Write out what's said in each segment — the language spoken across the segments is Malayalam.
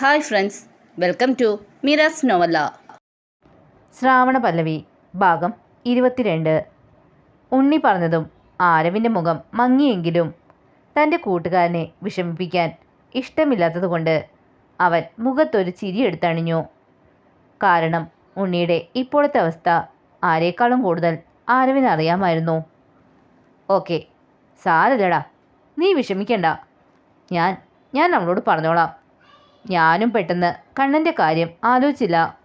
Hi friends welcome to Miraz novella Shravana Pallavi ഭാഗം ഇരുപത്തിരണ്ട്. ഉണ്ണി പറഞ്ഞതും ആരവിന്റെ മുഖം മങ്ങിയെങ്കിലും തന്റെ കൂട്ടുകാരനെ വിഷമിപ്പിക്കാൻ ഇഷ്ടമില്ലാത്തതുകൊണ്ട് അവൻ മുഖത്തൊരു ചിരിയെടുത്തണിഞ്ഞു കാരണം ഉണ്ണിയുടെ ഇപ്പോഴത്തെ അവസ്ഥ ആരേക്കാളും കൂടുതൽ ആരവിന് അറിയാമായിരുന്നു. ഓക്കെ സാരല്ലടാ നീ വിഷമിക്കണ്ട. ഞാൻ ഞാൻ അവളോട് പറഞ്ഞോളാം. ഞാനും പെട്ടെന്ന് കണ്ണന്റെ കാര്യം ആലോചിച്ചില്ല.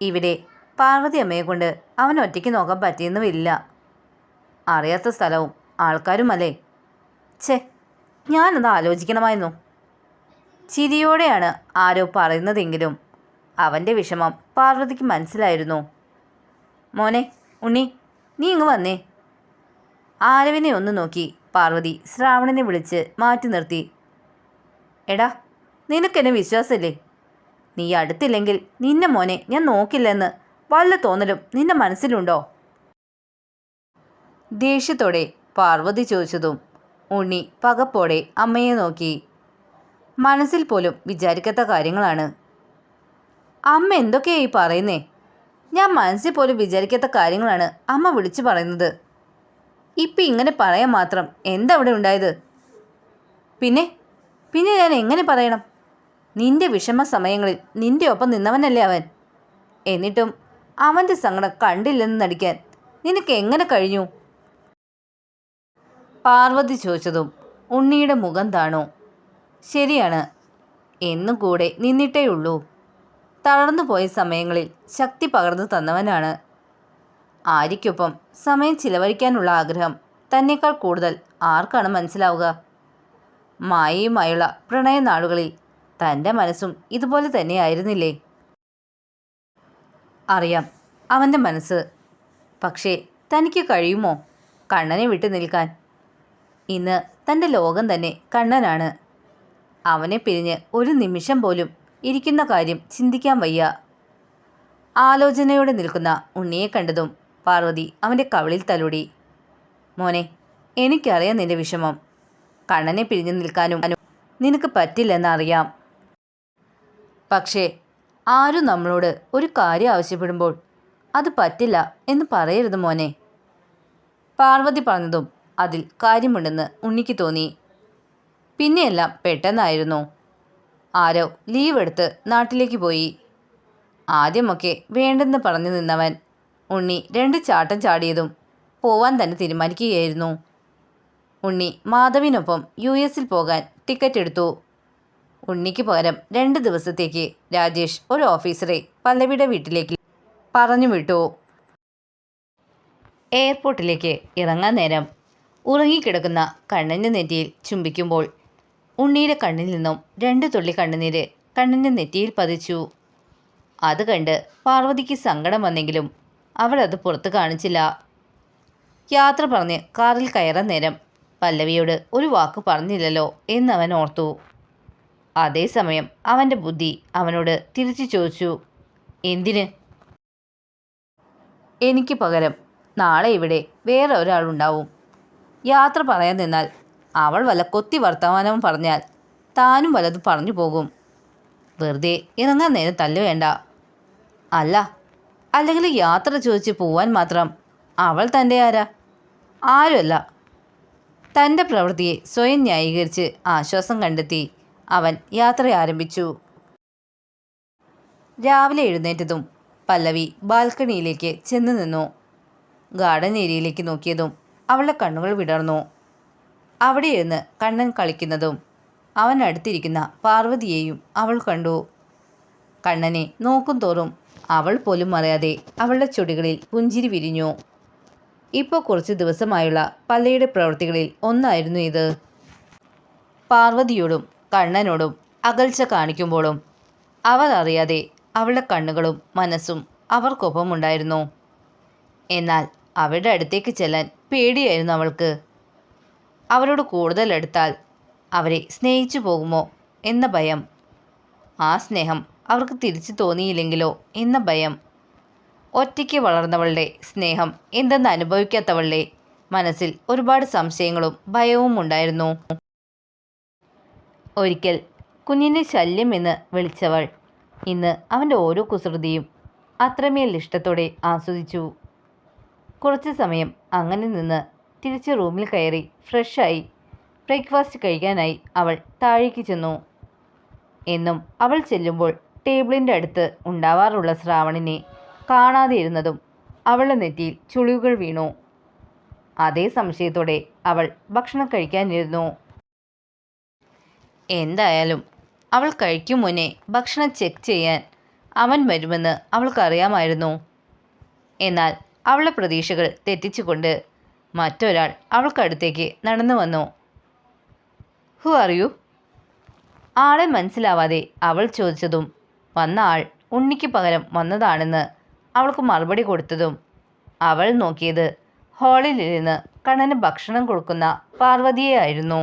ഇവിടെ പാർവതി അമ്മയെ കൊണ്ട് അവൻ ഒറ്റയ്ക്ക് നോക്കാൻ പറ്റിയെന്നുമില്ല. അറിയാത്ത സ്ഥലവും ആൾക്കാരുമല്ലേ? ഛേ ഞാനത് ആലോചിക്കണമായിരുന്നു. ചിരിയോടെയാണ് ആരോ പറയുന്നതെങ്കിലും അവന്റെ വിഷമം പാർവതിക്ക് മനസ്സിലായിരുന്നു. മോനെ ഉണ്ണി നീ ഇങ്ങ് വന്നേ. ആരവിനെ ഒന്ന് നോക്കി പാർവതി ശ്രാവണനെ വിളിച്ച് മാറ്റി നിർത്തി. എടാ നിനക്കെന്നെ വിശ്വാസമില്ലേ? നീ അടുത്തില്ലെങ്കിൽ നിന്നെ മോനെ ഞാൻ നോക്കില്ലെന്ന് വല്ല തോന്നലും നിന്റെ മനസ്സിലുണ്ടോ? ദേഷ്യത്തോടെ പാർവതി ചോദിച്ചതും ഉണ്ണി പകപ്പോടെ അമ്മയെ നോക്കി. മനസ്സിൽ പോലും വിചാരിക്കാത്ത കാര്യങ്ങളാണ്. അമ്മ എന്തൊക്കെയായി പറയുന്നേ? ഞാൻ മനസ്സിൽ പോലും വിചാരിക്കാത്ത കാര്യങ്ങളാണ് അമ്മ വിളിച്ചു പറയുന്നത്. ഇപ്പം ഇങ്ങനെ പറയാൻ മാത്രം എന്തവിടെ ഉണ്ടായത്? പിന്നെ പിന്നെ ഞാൻ എങ്ങനെ പറയണം? നിന്റെ വിഷമ സമയങ്ങളിൽ നിന്റെ ഒപ്പം നിന്നവനല്ലേ അവൻ? എന്നിട്ടും അവന്റെ സങ്കടം കണ്ടില്ലെന്ന് നടിക്കാൻ നിനക്ക് എങ്ങനെ കഴിഞ്ഞു? പാർവതി ചോദിച്ചതും ഉണ്ണിയുടെ മുഖം താണു. ശരിയാണ് എന്നും കൂടെ നിന്നിട്ടേ ഉള്ളൂ. തളർന്നു പോയ സമയങ്ങളിൽ ശക്തി പകർന്നു തന്നവനാണ്. ആര്യയ്ക്കൊപ്പം സമയം ചിലവഴിക്കാനുള്ള ആഗ്രഹം തന്നെക്കാൾ കൂടുതൽ ആർക്കാണ് മനസ്സിലാവുക? മായയുമായുള്ള പ്രണയനാളുകളിൽ തന്റെ മനസ്സും ഇതുപോലെ തന്നെയായിരുന്നില്ലേ? അറിയാം അവന്റെ മനസ്സ്. പക്ഷേ തനിക്ക് കഴിയുമോ? കണ്ണനെ വിട്ടു നിൽക്കാൻ. ഇന്ന് തന്റെ ലോകം തന്നെ കണ്ണനാണ്. അവനെ പിരിഞ്ഞ് ഒരു നിമിഷം പോലും ഇരിക്കുന്ന കാര്യം ചിന്തിക്കാൻ വയ്യ. ആലോചനയോടെ നിൽക്കുന്ന ഉണ്ണിയെ കണ്ടതും പാർവതി അവന്റെ കവിളിൽ തലോടി. മോനെ എനിക്കറിയാം നിന്റെ വിഷമം. കണ്ണനെ പിരിഞ്ഞു നിൽക്കാനും നിനക്ക് പറ്റില്ലെന്നറിയാം. പക്ഷേ ആരും നമ്മളോട് ഒരു കാര്യം ആവശ്യപ്പെടുമ്പോൾ അത് പറ്റില്ല എന്ന് പറയരുത് മോനെ. പാർവതി പറഞ്ഞതും അതിൽ കാര്യമുണ്ടെന്ന് ഉണ്ണിക്ക് തോന്നി. പിന്നെയെല്ലാം പെട്ടെന്നായിരുന്നു. ആരോ ലീവ് എടുത്ത് നാട്ടിലേക്ക് പോയി. ആദ്യമൊക്കെ വേണ്ടെന്ന് പറഞ്ഞു നിന്നവൻ ഉണ്ണി രണ്ട് ചാട്ടം ചാടിയതും പോവാൻ തന്നെ തീരുമാനിക്കുകയായിരുന്നു. ഉണ്ണി മാധവിനൊപ്പം യു എസിൽ പോകാൻ ടിക്കറ്റ് എടുത്തു. ഉണ്ണിക്ക് പകരം രണ്ട് ദിവസത്തേക്ക് രാജേഷ് ഒരു ഓഫീസറെ പല്ലവിയുടെ വീട്ടിലേക്ക് പറഞ്ഞു വിട്ടു. എയർപോർട്ടിലേക്ക് ഇറങ്ങാൻ നേരം ഉറങ്ങിക്കിടക്കുന്ന കണ്ണന്റെ നെറ്റിയിൽ ചുംബിക്കുമ്പോൾ ഉണ്ണിയുടെ കണ്ണിൽ നിന്നും രണ്ട് തുള്ളി കണ്ണുനീര് കണ്ണന്റെ നെറ്റിയിൽ പതിച്ചു. അത് കണ്ട് പാർവതിക്ക് സങ്കടം വന്നെങ്കിലും അവൾ അത് പുറത്ത് കാണിച്ചില്ല. യാത്ര പറഞ്ഞ് കാറിൽ കയറാൻ നേരം പല്ലവിയോട് ഒരു വാക്ക് പറഞ്ഞില്ലല്ലോ എന്നവൻ ഓർത്തു. അതേസമയം അവന്റെ ബുദ്ധി അവനോട് തിരിച്ചു ചോദിച്ചു എന്തിന്? എനിക്ക് പകരം നാളെ ഇവിടെ വേറെ ഒരാളുണ്ടാവും യാത്ര പറയാൻ നിന്നാൽ അവൾ വല്ല കൊത്തി വർത്തമാനവും പറഞ്ഞാൽ താനും വലത് പറഞ്ഞു പോകും. വെറുതെ ഇറങ്ങാൻ നേരം തല്ല് വേണ്ട. അല്ല അല്ലെങ്കിൽ യാത്ര ചോദിച്ച് പോവാൻ മാത്രം അവൾ തന്റെ ആരാ? ആരുമല്ല. തന്റെ പ്രവൃത്തിയെ സ്വയം ന്യായീകരിച്ച് ആശ്വാസം കണ്ടെത്തി അവൻ യാത്ര ആരംഭിച്ചു. രാവിലെ എഴുന്നേറ്റതും പല്ലവി ബാൽക്കണിയിലേക്ക് ചെന്ന് നിന്നു. ഗാർഡൻ ഏരിയയിലേക്ക് നോക്കിയതും അവളുടെ കണ്ണുകൾ വിടർന്നു. അവിടെ ഇരുന്ന് കണ്ണൻ കളിക്കുന്നതും അവൻ അടുത്തിരിക്കുന്ന പാർവതിയെയും അവൾ കണ്ടു. കണ്ണനെ നോക്കും തോറും അവൾ പോലും അറിയാതെ അവളുടെ ചുടികളിൽ പുഞ്ചിരി വിരിഞ്ഞു. ഇപ്പോൾ കുറച്ച് ദിവസമായുള്ള പല്ലയുടെ പ്രവൃത്തികളിൽ ഒന്നായിരുന്നു ഇത്. പാർവതിയോടും കണ്ണനോടും അകൽച്ച കാണിക്കുമ്പോഴും അവർ അറിയാതെ അവളുടെ കണ്ണുകളും മനസ്സും അവർക്കൊപ്പം ഉണ്ടായിരുന്നു. എന്നാൽ അവരുടെ അടുത്തേക്ക് ചെല്ലാൻ പേടിയായിരുന്നു അവൾക്ക്. അവരോട് കൂടുതൽ എടുത്താൽ അവരെ സ്നേഹിച്ചു പോകുമോ എന്ന ഭയം. ആ സ്നേഹം അവർക്ക് തിരിച്ചു തോന്നിയില്ലെങ്കിലോ എന്ന ഭയം ഒറ്റയ്ക്ക് വളർന്നവളുടെ സ്നേഹം എന്തെന്ന് അനുഭവിക്കാത്തവളുടെ മനസ്സിൽ ഒരുപാട് സംശയങ്ങളും ഭയവും ഉണ്ടായിരുന്നു. ഒരിക്കൽ കുഞ്ഞിനെ ശല്യം എന്ന് വിളിച്ചവൾ ഇന്ന് അവന്റെ ഓരോ കുസൃതിയും അത്രമേൽ ഇഷ്ടത്തോടെ ആസ്വദിച്ചു. കുറച്ച് സമയം അങ്ങനെ നിന്ന് തിരിച്ച് റൂമിൽ കയറി ഫ്രഷായി ബ്രേക്ക്ഫാസ്റ്റ് കഴിക്കാനായി അവൾ താഴേക്ക് ചെന്നു. എന്നും അവൾ ചെല്ലുമ്പോൾ ടേബിളിന്റെ അടുത്ത് ഉണ്ടാവാറുള്ള ശ്രാവണിനെ കാണാതെ ഇരുന്നതും അവളുടെ നെറ്റിയിൽ ചുളിവുകൾ വീണു. അതേ സംശയത്തോടെ അവൾ ഭക്ഷണം കഴിക്കാനിരുന്നു. എന്തായാലും അവൾ കഴിക്കും മുന്നേ ഭക്ഷണം ചെക്ക് ചെയ്യാൻ അവൻ വരുമെന്ന് അവൾക്കറിയാമായിരുന്നു. എന്നാൽ അവളുടെ പ്രതീക്ഷകൾ തെറ്റിച്ചുകൊണ്ട് മറ്റൊരാൾ അവൾക്കടുത്തേക്ക് നടന്നു വന്നു. ഹു അറിയൂ ആളെ മനസ്സിലാവാതെ അവൾ ചോദിച്ചതും വന്ന ആൾ ഉണ്ണിക്ക് പകരം വന്നതാണെന്ന് അവൾക്ക് മറുപടി കൊടുത്തതും അവൾ നോക്കിയത് ഹാളിലിരുന്ന് കണ്ണന് ഭക്ഷണം കൊടുക്കുന്ന പാർവതിയെ ആയിരുന്നു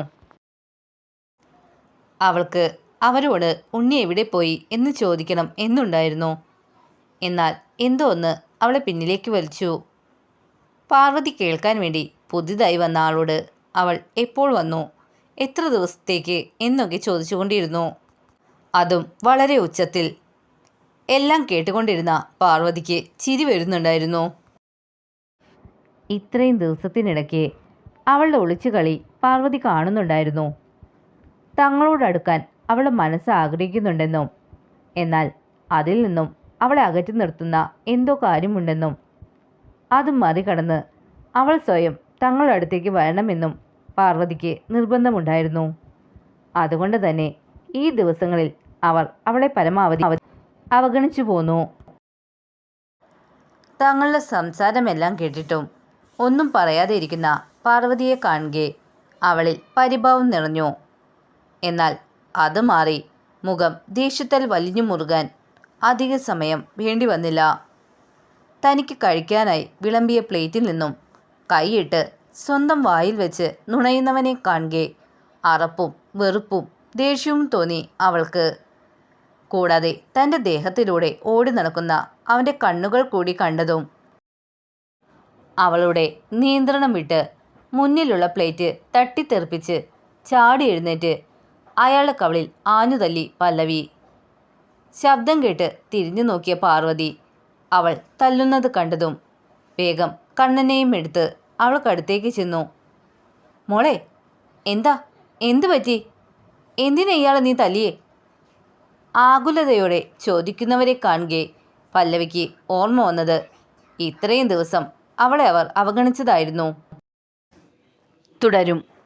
അവൾക്ക് അവരോട് ഉണ്ണി എവിടെ പോയി എന്ന് ചോദിക്കണം എന്നുണ്ടായിരുന്നു. എന്നാൽ എന്തോ ഒന്ന് അവളെ പിന്നിലേക്ക് വലിച്ചു. പാർവതി കേൾക്കാൻ വേണ്ടി പുതിയതായി വന്ന ആളോട് അവൾ എപ്പോൾ വന്നു എത്ര ദിവസത്തേക്ക് എന്നൊക്കെ ചോദിച്ചുകൊണ്ടിരുന്നു. അതും വളരെ ഉച്ചത്തിൽ എല്ലാം കേട്ടുകൊണ്ടിരുന്ന പാർവതിക്ക് ചിരി വരുന്നുണ്ടായിരുന്നു. ഇത്രയും ദിവസത്തിനിടയ്ക്ക് അവളുടെ ഒളിച്ചുകളി പാർവതി കാണുന്നുണ്ടായിരുന്നു. തങ്ങളോടടുക്കാൻ അവളുടെ മനസ്സ് ആഗ്രഹിക്കുന്നുണ്ടെന്നും എന്നാൽ അതിൽ നിന്നും അവളെ അകറ്റി നിർത്തുന്ന എന്തോ കാര്യമുണ്ടെന്നും അത് മറികടന്ന് അവൾ സ്വയം തങ്ങളുടെ അടുത്തേക്ക് വരണമെന്നും പാർവതിക്ക് നിർബന്ധമുണ്ടായിരുന്നു. അതുകൊണ്ട് തന്നെ ഈ ദിവസങ്ങളിൽ അവർ അവളെ പരമാവധി അവഗണിച്ചു പോന്നു. തങ്ങളുടെ സംസാരമെല്ലാം കേട്ടിട്ടും ഒന്നും പറയാതെ ഇരിക്കുന്ന പാർവതിയെ കാണുകെ അവളിൽ പരിഭാവം നിറഞ്ഞു. എന്നാൽ അത് മാറി മുഖം ദേഷ്യത്താൽ വലിഞ്ഞു മുറുകാൻ അധിക സമയം വേണ്ടി വന്നില്ല. തനിക്ക് കഴിക്കാനായി വിളമ്പിയ പ്ലേറ്റിൽ നിന്നും കൈയിട്ട് സ്വന്തം വായിൽ വെച്ച് നുണയുന്നവനെ കാണുകെ അറപ്പും വെറുപ്പും ദേഷ്യവും തോന്നി അവൾക്ക്. കൂടാതെ തന്റെ ദേഹത്തിലൂടെ ഓടി നടക്കുന്ന അവന്റെ കണ്ണുകൾ കൂടി കണ്ടതും അവളുടെ നിയന്ത്രണം വിട്ട് മുന്നിലുള്ള പ്ലേറ്റ് തട്ടിത്തെറിപ്പിച്ച് ചാടി എഴുന്നേറ്റ് അയാളുടെ കവളിൽ ആഞ്ഞു തല്ലി പല്ലവി. ശബ്ദം കേട്ട് തിരിഞ്ഞു നോക്കിയ പാർവതി അവൾ തല്ലുന്നത് കണ്ടതും വേഗം കണ്ണനെയും എടുത്ത് അവൾക്കടുത്തേക്ക് ചെന്നു. മോളെ എന്താ? എന്തു പറ്റി? എന്തിനാ ഇയാളെ നീ തല്ലിയേ? ആകുലതയോടെ ചോദിക്കുന്നവരെ കാണുകെ പല്ലവിക്ക് ഓർമ്മ വന്നത്. ഇത്രയും ദിവസം അവളെ അവർ അവഗണിച്ചതായിരുന്നു. തുടരും.